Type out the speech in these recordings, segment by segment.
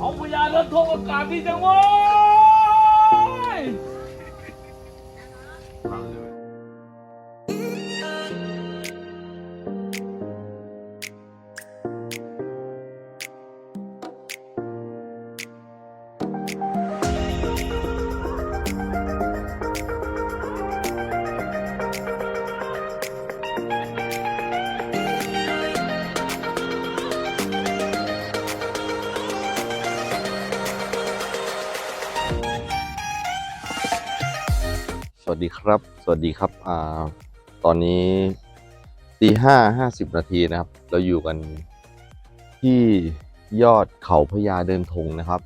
เอาพญาเดินท ดีครับ สวัสดีครับอ่าตอนนี้ตีห้าห้าสิบนาทีนะครับ เราอยู่กันที่ยอดเขาพญาเดินธงนะครับ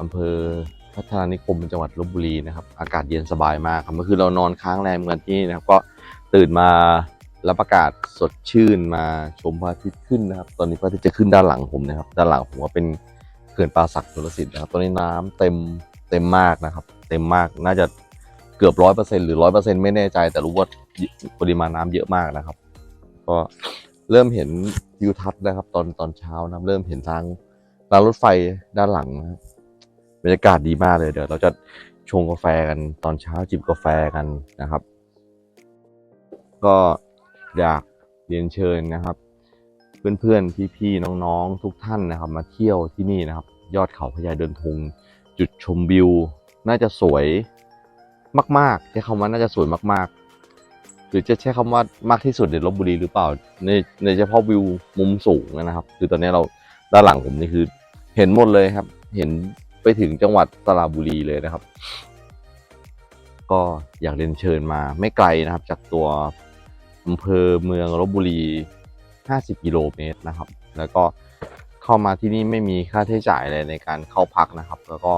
อำเภอพัฒนานิคมจังหวัดลบบุรีนะครับ อากาศเย็นสบายมากครับเมื่อคืนเรานอนค้างแรมกันที่นี่นะครับ ก็ตื่นมารับอากาศสดชื่นมาชมพระอาทิตย์ขึ้นนะครับ ตอนนี้พระอาทิตย์จะขึ้นด้านหลังผมนะครับ ด้านหลังผมก็เป็นเขื่อนป่าสักชลสิทธิ์นะครับ ตอนนี้น้ำเต็มเต็มมากนะครับ เต็มมากน่าจะ เกือบร้อยเปอร์เซ็นหรือร้อยเปอร์เซ็นไม่แน่ใจ แต่รู้ว่าปริมาณน้ำเยอะมากนะครับ ก็เริ่มเห็นทิวทัศน์นะครับ ตอนตอนเช้านะเริ่มเห็นทางรางรถไฟด้านหลังนะครับบรรยากาศดีมากเลยเดี๋ยวเราจะชงกาแฟกันตอนเช้าจิบกาแฟกันนะครับ ก็อยากเรียนเชิญนะครับ เพื่อนๆพี่ๆน้องๆ ทุกท่านนะครับ มาเที่ยวที่นี่นะครับ ยอดเขาพญาเดินธงจุดชมวิว น่าจะสวย มากๆใช้คำว่าน่าจะสวยมากๆ หรือจะใช้คำว่ามากที่สุดในลบบุรีหรือเปล่า ในในเฉพาะวิวมุมสูงนะครับ คือตอนนี้เราด้านหลังผมนี่คือเห็นหมดเลยครับ เห็นไปถึงจังหวัดสระบุรีเลยนะครับ ก็อยากเรียนเชิญมาไม่ไกลนะครับ จากตัวอำเภอเมืองลบบุรี 50 กิโลเมตรนะครับ แล้วก็เข้ามาที่นี่ไม่มีค่าใช้จ่ายอะไรในการเข้าพักนะครับ แล้วก็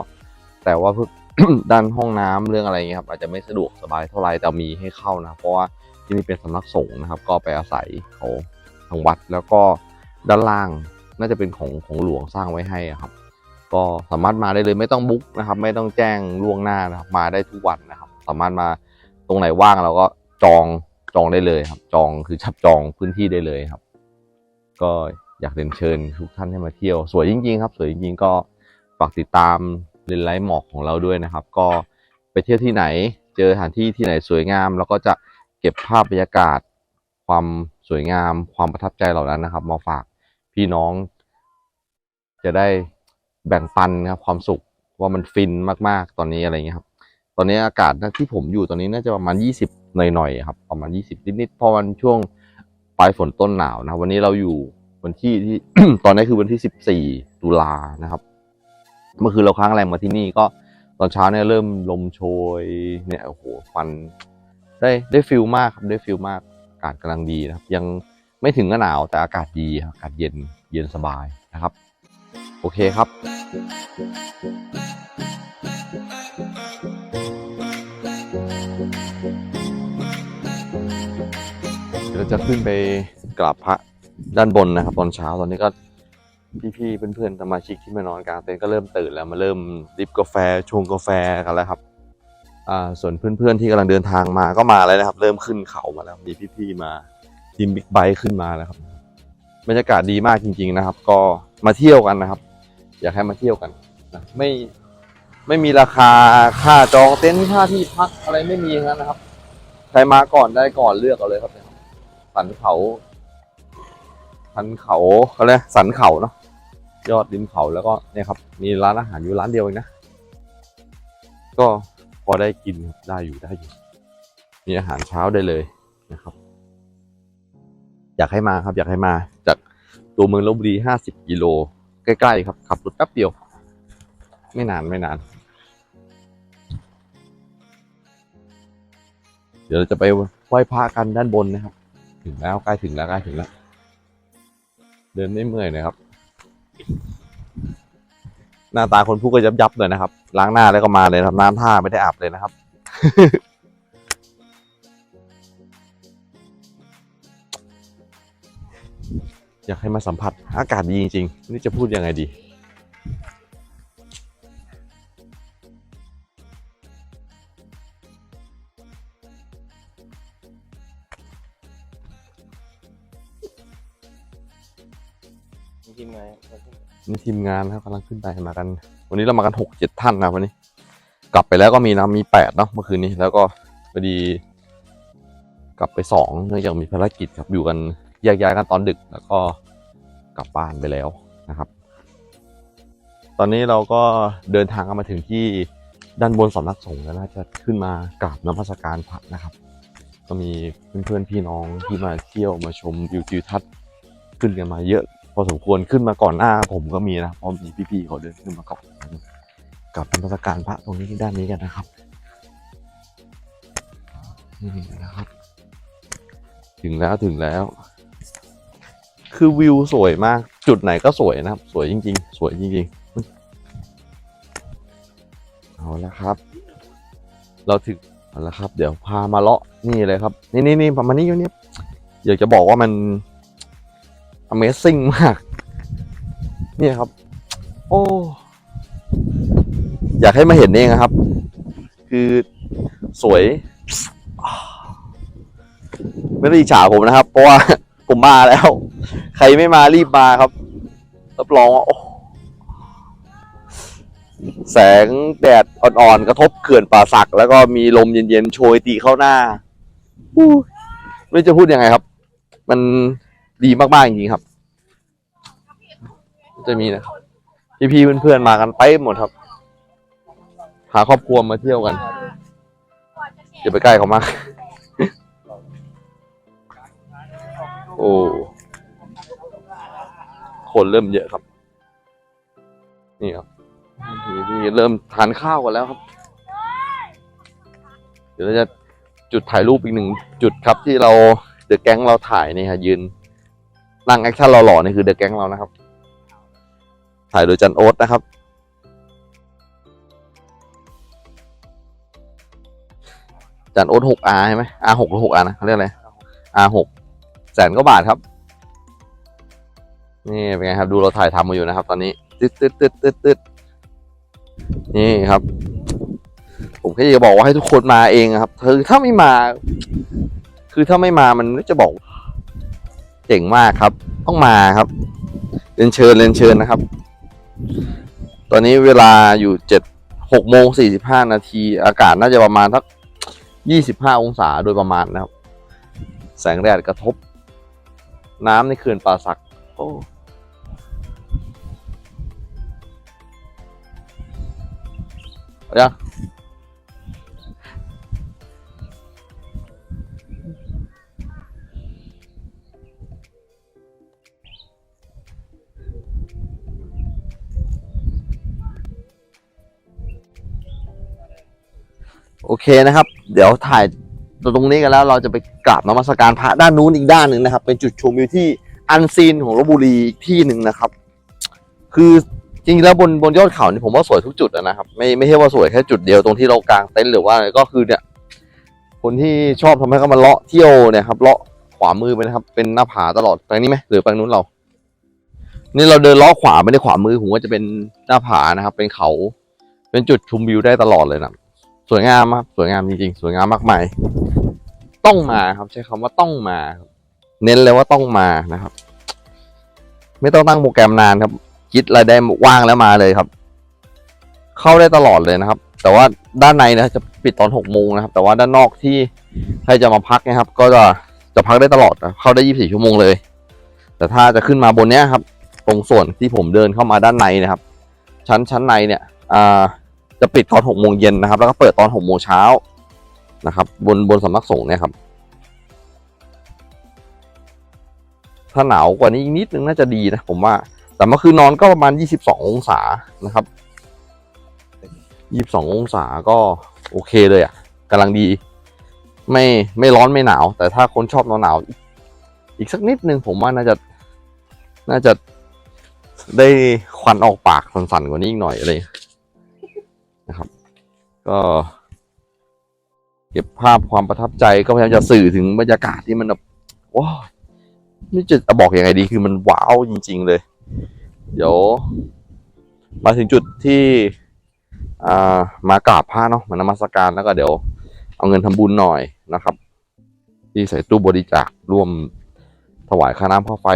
แต่ว่าเพื่อ ด้านห้องน้ำเรื่องอะไรเงี้ยครับอาจจะไม่สะดวกสบายเท่าไหร่แต่มีให้เข้านะเพราะว่าที่นี่เป็นสำนักสงฆ์นะครับ ก็ไปอาศัยเขาทางวัดแล้วก็ด้านล่างน่าจะเป็นของของหลวงสร้างไว้ให้ครับ ก็สามารถมาได้เลยไม่ต้องบุ๊กนะครับ ไม่ต้องแจ้งล่วงหน้านะครับ มาได้ทุกวันนะครับ สามารถมาตรงไหนว่างเราก็จองจองได้เลยครับ จองคือชับจองพื้นที่ได้เลยครับ ก็อยากเรียนเชิญทุกท่านให้มาเที่ยว สวยจริงๆ ครับ สวยจริงๆ ก็ฝากติดตาม เรนไลท์หมอกของเราด้วยนะครับ ก็ไปเที่ยวที่ไหน เจอสถานที่ที่ไหนสวยงาม แล้วก็จะเก็บภาพบรรยากาศ ความสวยงาม ความประทับใจเหล่านั้นนะครับ มาฝากพี่น้อง จะได้แบ่งปันนะครับความสุขว่ามันฟินมากๆ ตอนนี้อะไรเงี้ยครับ ตอนนี้อากาศที่ผมอยู่ตอนนี้น่าจะประมาณ 20 หน่อยๆครับ ประมาณ 20 นิดๆเพราะมันช่วงปลายฝนต้นหนาวนะ วันนี้เราอยู่วันที่ที่ตอนนี้คือวันที่ 14 ตุลานะครับ เมื่อคืนเราค้างแรงมาที่นี่ก็ตอนเช้าเนี่ยเริ่มลมโชยเนี่ยโอ้โหควันได้ได้ฟิลมากครับได้ฟิลมากอากาศกำลังดีนะครับ ยังไม่ถึงกับหนาวแต่อากาศดีครับอากาศเย็นเย็นสบายนะครับ โอเคครับเราจะขึ้นไปกราบพระด้านบนนะครับ ตอนเช้าตอนนี้ก็ พี่ๆเพื่อนๆสมาชิกที่มานอนกลางเต็นท์ก็เริ่มตื่นแล้วมาเริ่มดิบกาแฟชงกาแฟกันแล้วครับอ่าส่วนเพื่อนๆที่กำลังเดินทางมาก็มาแล้วนะครับ เริ่มขึ้นเขามาแล้วมีพี่ๆมาทีมบิ๊กไบค์ขึ้นมาแล้วครับบรรยากาศดีมากจริง ๆนะครับ ก็มาเที่ยวกันนะครับ อยากให้มาเที่ยวกันนะไม่ไม่มีราคาค่าจองเต็นท์ค่าที่พักอะไรไม่มีทั้งนั้นนะครับ ใครมาก่อนได้ก่อนเลือกเอาเลยครับสันเขา สันเขาเขาเรียกสันเขาเนาะยอดริมเขาแล้วก็เนี่ยครับ มีร้านอาหารอยู่ร้านเดียวเองนะ ก็พอได้กินครับได้อยู่ได้อยู่ มีอาหารเช้าได้เลยนะครับ อยากให้มาครับ อยากให้มาจากตัวเมืองลบบุรีห้าสิบกิโลใกล้ๆครับขับรถแป๊บเดียว ไม่นานไม่นาน เดี๋ยวเราจะไปไหว้พระกันด้านบนนะครับ ถึงแล้วใกล้ถึงแล้วใกล้ถึงแล้ว เดินไม่เมื่อยนะครับ หน้าตาคนพูดก็ยับยับเลยนะครับ ล้างหน้าแล้วก็มาเลยครับน้ำท่าไม่ได้อาบเลยนะครับ อยากให้มาสัมผัสอากาศดีจริงๆนี่จะพูดยังไงดี ทีมงานนะครับกำลังขึ้นไปมากัน วันนี้เรามากันหกเจ็ดท่านนะวันนี้ กลับไปแล้วก็มีนะมีแปดเนาะเมื่อคืนนี้แล้วก็พอดี กลับไปสองเนื่องจากมีภารกิจครับอยู่กันแยกย้ายกันตอนดึกแล้วก็กลับบ้านไปแล้วนะครับ ตอนนี้เราก็เดินทางกันมาถึงที่ด้านบนสำนักสงฆ์แล้วน่าจะขึ้นมากราบน้ำพระสการพระนะครับ ก็มีเพื่อนๆพี่น้องที่มาเที่ยวมาชมวิวทิวทัศน์ขึ้นกันมาเยอะ พอสมควรขึ้นมาก่อนหน้าผมก็มีนะเพราะมีพี่ๆเขาเดินขึ้นมากับกับน้ำพระสการพระตรงนี้ด้านนี้กันนะครับนี่นะครับ ถึงแล้วถึงแล้ว คือวิวสวยมาก จุดไหนก็สวยนะครับ สวยจริง ๆ สวยจริงๆเอาละครับ เราถึงเอาละครับ เดี๋ยวพามาเลาะนี่เลยครับ นี่นี่นี่มานี้เนี่ยอยากจะบอกว่ามัน Amazing มาก เนี่ยครับ โอ้ อยากให้มาเห็นเองอะครับ คือสวย ไม่ได้อิจฉาผมนะครับ เพราะว่าผมมาแล้ว ใครไม่มารีบมาครับ รับรองว่าโอ้แสงแดดอ่อนๆ กระทบเขื่อนป่าสัก แล้วก็มีลมเย็นๆ โชยตีเข้าหน้า ไม่จะพูดยังไงครับ มัน ดีมากๆจริงๆครับ จะมีนะครับพี่ๆเพื่อนๆมากันไปหมดครับ หาครอบครัวมาเที่ยวกันอย่าไปใกล้เขามาก โอ้คนเริ่มเยอะครับ นี่ครับพี่เริ่มทานข้าวกันแล้วครับ เดี๋ยวเราจะจุดถ่ายรูปอีกหนึ่งจุดครับที่เราเดอะแก๊งเราถ่ายนี่ฮะยืน นั่งแอคชั่นหล่อๆนี่คือเดอะแก๊งเรานะครับ ถ่ายโดยจันโอ๊ตนะครับ จันโอ๊ต 6R ใช่ไหม R6 หรือ 6R นะเขาเรียกอะไร R6 แสนก็บาทครับ นี่เป็นไงครับ ดูเราถ่ายทำมาอยู่นะครับ ตอนนี้ตึ๊ดตึ๊ดตึ๊ดตึ๊ดตึ๊ดนี่ครับ ผมแค่จะบอกว่าให้ทุกคนมาเองครับคือถ้าไม่มา คือถ้าไม่มามันจะบอก เจ๋งมากครับ ต้องมาครับเรียนเชิญเรียนเชิญนะครับ ตอนนี้เวลาอยู่เจ็ดหกโมงสี่สิบห้านาทีอากาศน่าจะประมาณสักยี่สิบห้าองศาโดยประมาณนะครับ แสงแดดกระทบ น้ำในเขื่อนป่าสักโอ้เอายัง โอเคนะครับ เดี๋ยวถ่ายตรงนี้กันแล้วเราจะไปกราบนมัสการพระด้านนู้นอีกด้านหนึ่งนะครับ เป็นจุดชมวิวที่อันซีนของลบบุรีที่หนึ่งนะครับ คือจริงๆแล้วบนบนยอดเขานี่ผมว่าสวยทุกจุดนะครับไม่ไม่ใช่ว่าสวยแค่จุดเดียวตรงที่เรากางเต็นท์หรือว่าอะไรก็คือเนี่ยคนที่ชอบทำให้เขามาเลาะเที่ยวเนี่ยครับเลาะขวามือไปนะครับ เป็นหน้าผาตลอดไปนี้ไหมหรือไปนู้นเรา นี่เราเดินเลาะขวาไม่ได้ขวามือผมว่าจะเป็นหน้าผานะครับ เป็นเขา เป็นจุดชมวิวได้ตลอดเลยนะ สวยงามครับสวยงามจริงๆ สวยงามมากมาย ต้องมาครับใช้คำว่าต้องมาเน้นเลยว่าต้องมานะครับ ไม่ต้องตั้งโปรแกรมนานครับคิดอะไรได้ว่างแล้วมาเลยครับ เข้าได้ตลอดเลยนะครับ แต่ว่าด้านในนะจะปิดตอนหกโมงนะครับ แต่ว่าด้านนอกที่ใครจะมาพักนะครับ ก็จะจะพักได้ตลอดนะเข้าได้ยี่สิบสี่ชั่วโมงเลย แต่ถ้าจะขึ้นมาบนเนี้ยครับ ตรงส่วนที่ผมเดินเข้ามาด้านในนะครับ ชั้นชั้นในเนี่ยอ่า จะปิดตอนหกโมงเย็นนะครับ แล้วก็เปิดตอนหกโมงเช้านะครับ บนบนสำนักสงฆ์เนี่ยครับ ถ้าหนาวกว่านี้อีกนิดนึงน่าจะดีนะผมว่า แต่เมื่อคืนนอนก็ประมาณ22ององศานะครับ22ององศาก็โอเคเลยอะ่ะกำลังดี ไม่ไม่ร้อนไม่หนาว แต่ถ้าคนชอบหนาวหนาวอีกอีกสักนิดนึงผมว่าน่าจะน่าจะได้ควันออกปากสันๆกว่านี้อีกหน่อยอะไร นะครับ ก็เก็บภาพความประทับใจก็พยายามจะสื่อถึงบรรยากาศที่มันแบบว้าวนี่จะบอกอยังไงดีคือมันว้าวจริง ๆ เลย เดี๋ยว มาถึงจุดที่อ่ามากราบพระเนาะมานมัสการแล้วก็เดี๋ยว เอาเงินทำบุญหน่อยนะครับ ที่ใส่ตู้บริจาคร่วมถวายค่าน้ำค่าไฟ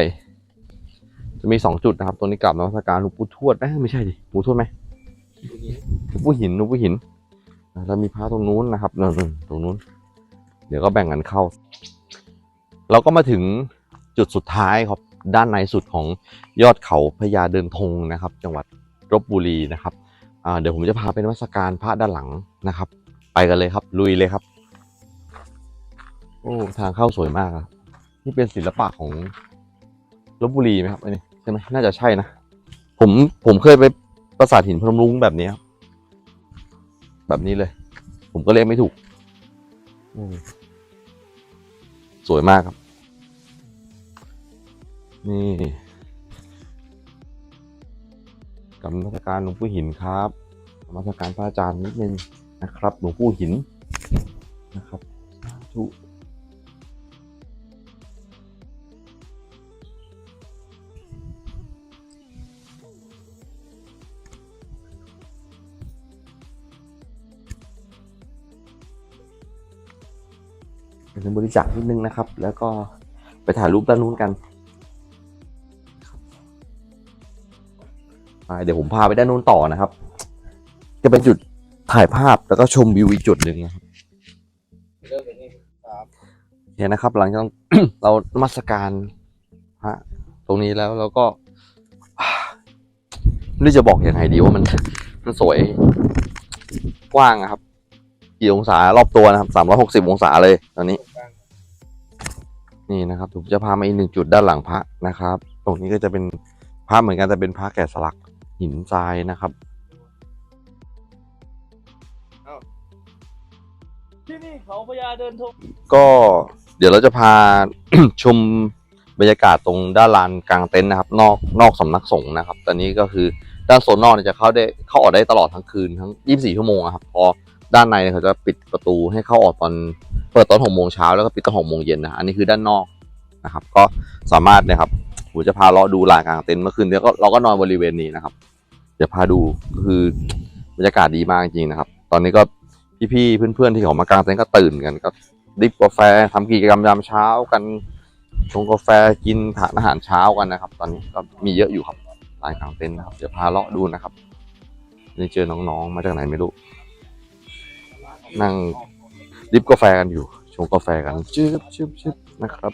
จะมีสองจุดนะครับ ตรงนี้กลับนมัสการหลวงปู่ทวดเอ้ยไม่ใช่ดิหลวงปู่ทวดไหม หลวงปู่หินหลวงปู่หินอะแล้วมีพระตรงนู้นนะครับนั่นตรงนู้น เดี๋ยวก็แบ่งกันเข้า เราก็มาถึงจุดสุดท้ายครับด้านในสุดของยอดเขาพญาเดินธงนะครับ จังหวัดลบบุรีนะครับเดี๋ยวผมจะพาไปนมัสการพระด้านหลังนะครับ ไปกันเลยครับ ลุยเลยครับ โอ้ทางเข้าสวยมากครับนี่เป็นศิลปะของลบบุรีไหมครับอันนี้ใช่ไหมน่าจะใช่นะผมผมเคยไป ปราสาทหินพนมรุ้งแบบนี้ครับแบบนี้เลย ผมก็เรียกไม่ถูกอืมสวยมากครับ นี่กรรมนมัสการหลวงปู่หินครับกรรมนมัสการพระอาจารย์นิดนึงนะครับ หลวงปู่หินนะครับสาธุ เป็นบริจาคนิดนึงนะครับ แล้วก็ไปถ่ายรูปด้านนู้นกันไปเดี๋ยวผมพาไปด้านนู้นต่อนะครับ จะเป็นจุดถ่ายภาพแล้วก็ชมวิวอีกจุดหนึ่งนะครับเริ่มเป็นนี่ครับโอเคนะครับ หลังจากเรานมัสการพระตรงนี้แล้วเราก็ไม่รู้จะบอกอยังไงดีว่ามันมันสวยกว้างอะครับ กี่องศารอบตัวนะครับสามร้อยหกสิบองศาเลยตอนนี้ นี่นะครับผมจะพามาอีกหนึ่งจุดด้านหลังพระนะครับ ตรงนี้ก็จะเป็นพระเหมือนกันแต่เป็นพระแกะสลักหินทรายนะครับที่นี่เขาพญาเดินธงก็เดี๋ยวเราจะพาชมบรรยากาศตรงด้านลานกลางเต็นท์นะครับ นอกนอกสำนักสงฆ์นะครับ ตอนนี้ก็คือด้านโซนนอกเนี่ยจะเข้าได้เข้าออกได้ตลอดทั้งคืนทั้ง 24 ชั่วโมงอะครับพอ ด้านในเขาจะปิดประตูให้เข้าออกตอนเปิดตอน6โมงเช้าแล้วก็ปิดตอน6โมงเย็นนะอันนี้คือด้านนอกนะครับ ก็สามารถนะครับผมจะพาเลาดูลานกลางเต็นท์เมื่อคืนเดี๋ยวก็เราก็นอนบริเวณนี้นะครับ เดี๋ยวพาดูคือบรรยากาศดีมากจริงๆนะครับ ตอนนี้ก็พี่ๆเพื่อนๆที่เขามากลางเต็นท์ก็ตื่นกันก็ดิบกาแฟทำกิจกรรมยามเช้ากันชงกาแฟกินทานอาหารเช้ากันนะครับ ตอนนี้ก็มีเยอะอยู่ครับลานกลางเต็นท์นะครับเดี๋ยวพาเลาะดูนะครับนี่เจอน้องๆมาจากไหนไม่รู้ นั่งดริบกาแฟกันอยู่ชงกาแฟกันชืบชืบชืบนะครับ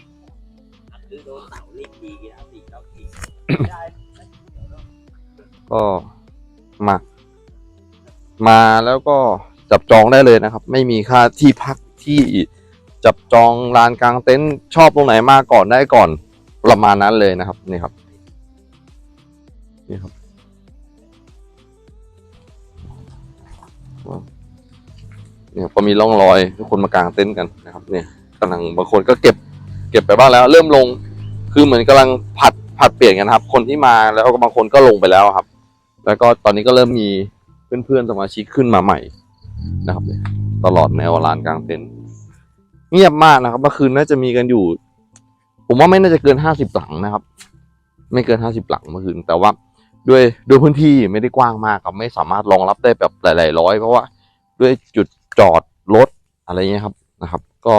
ก็มา มาแล้วก็จับจองได้เลยนะครับ ไม่มีค่าที่พักที่จับจองลานกลางเต็นท์ชอบตรงไหนมาก่อนได้ก่อนประมาณนั้นเลยนะครับนี่ครับนี่ครับ เนี่ยก็มีร่องรอยทุกคนมากางเต็นท์กันนะครับ เนี่ยกำลังบางคนก็เก็บ เก็บไปบ้างแล้ว เริ่มลงคือเหมือนกำลังผัดผัดเปลี่ยนกันครับ คนที่มาแล้วก็บางคนก็ลงไปแล้วครับ แล้วก็ตอนนี้ก็เริ่มมีเพื่อนๆสมาชิกขึ้นมาใหม่นะครับเนี่ยตลอดแนวลานกลางเต็นท์เงียบมากนะครับเมื่อคืนน่าจะมีกันอยู่ ผมว่าไม่น่าจะเกินห้าสิบหลังนะครับ ไม่เกินห้าสิบหลังเมื่อคืนแต่ว่าด้วยด้วยพื้นที่ไม่ได้กว้างมากครับไม่สามารถรองรับได้แบบหลายๆร้อยเพราะว่าด้วยจุด จอดรถอะไรเงี้ยครับนะครับ ก็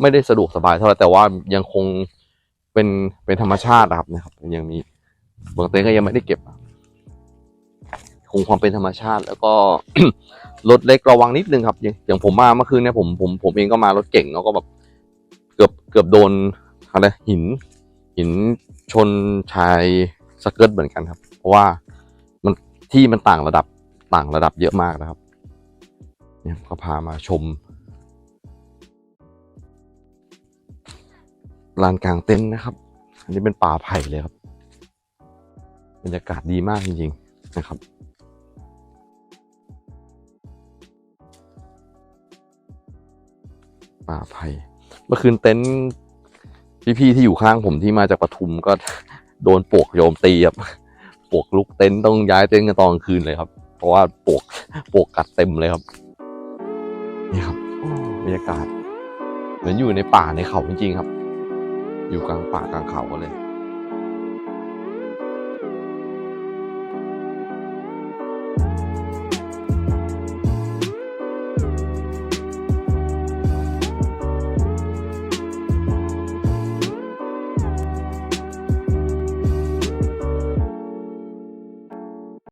ไม่ได้สะดวกสบายเท่าไหร่แต่ว่ายังคงเป็นเป็นธรรมชาตินะครับนะครับ ยังมีบางเต็นท์ก็ยังไม่ได้เก็บคงความเป็นธรรมชาติ แล้วก็รถเล็กระวังนิดนึงครับอย่างอย่างผมมาเมื่อคืนเนี่ยผมผมผมเองก็มารถเก่งแล้วก็แบบเกือบเกือบโดนอะไรหิน หินชนชายสเกิร์ตเหมือนกันครับ เพราะว่ามันที่มันต่างระดับต่างระดับเยอะมากนะครับ เนี่ยก็พามาชมลานกลางเต็นท์นะครับ อันนี้เป็นป่าไผ่เลยครับบรรยากาศดีมากจริงๆนะครับ ป่าไผ่เมื่อคืนเต็นท์พี่ๆที่อยู่ข้างผมที่มาจากปทุมก็โดนปลวกโยมตีครับปลวกลุกเต็นท์ต้องย้ายเต็นท์กันตอนกลางคืนเลยครับ เพราะว่าปลวกปลวกกัดเต็มเลยครับ นี่ครับบรรยากาศ เหมือนอยู่ในป่าในเขาจริงๆครับ อยู่กลางป่ากลางเขาก็เลย